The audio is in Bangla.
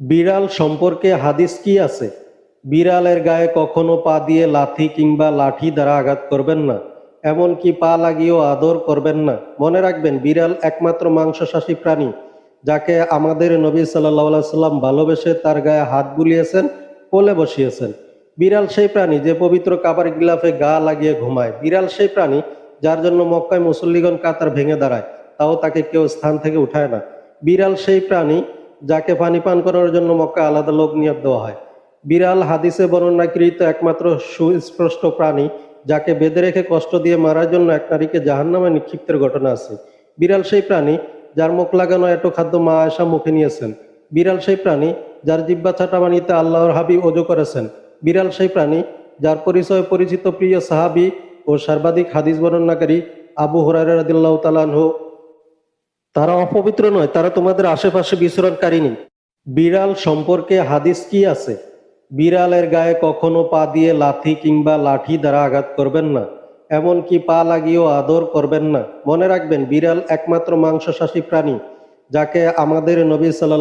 বিড়াল সম্পর্কে হাদিস কি আছে? বিড়ালের গায়ে কখনো পা দিয়ে লাথি কিংবা লাঠি দ্বারা আঘাত করবেন না, এমনকি পা লাগিয়েও আদর করবেন না। মনে রাখবেন, বিড়াল একমাত্র মাংসশাসী প্রাণী, যাকে আমাদের নবী সাল্লাহ সাল্লাম ভালোবেসে তার গায়ে হাত বুলিয়েছেন, কোলে বসিয়েছেন। বিড়াল সেই প্রাণী যে পবিত্র কাবার গিলাফে গা লাগিয়ে ঘুমায়। বিড়াল সেই প্রাণী যার জন্য মক্কায় মুসল্লিগণ কাতার ভেঙে দাঁড়ায়, তাও তাকে কেউ স্থান থেকে উঠায় না। বিড়াল সেই প্রাণী যাকে পানি পান করার জন্য মক্কা আলাদা লোক নিয়োগ দেওয়া হয়। বিড়াল হাদিসে বর্ণনাকৃত একমাত্র সুস্পষ্ট প্রাণী, যাকে বেঁধে রেখে কষ্ট দিয়ে মারার জন্য এক নারীকে জাহান্নামে নিক্ষিপ্তের ঘটনা আছে। বিড়াল সেই প্রাণী যার মুখ লাগানো এত খাদ্য মা আয়সা মুখে নিয়েছেন। বিড়াল সেই প্রাণী যার জিব্বা ছাটা বানিতে আল্লাহর হাবি ওজু করেছেন। বিড়াল সেই প্রাণী যার পরিচয় পরিচিত প্রিয় সাহাবি ও সর্বাধিক হাদিস বর্ণনাকারী আবু রাদিল্লাহ তালানহু তারা অপবিত্র নয়, তারা তোমাদের আশেপাশে বিচরণকারী নেই। বিড়াল সম্পর্কে হাদিস কি আছে? বিড়ালের গায়ে কখনো পা দিয়ে লাথি কিংবা লাঠি দ্বারা আঘাত করবেন না, এমনকি পা লাগিয়েও আদর করবেন না। মনে রাখবেন, বিড়াল একমাত্র মাংসশাসী প্রাণী, যাকে আমাদের নবী সাল্লাহ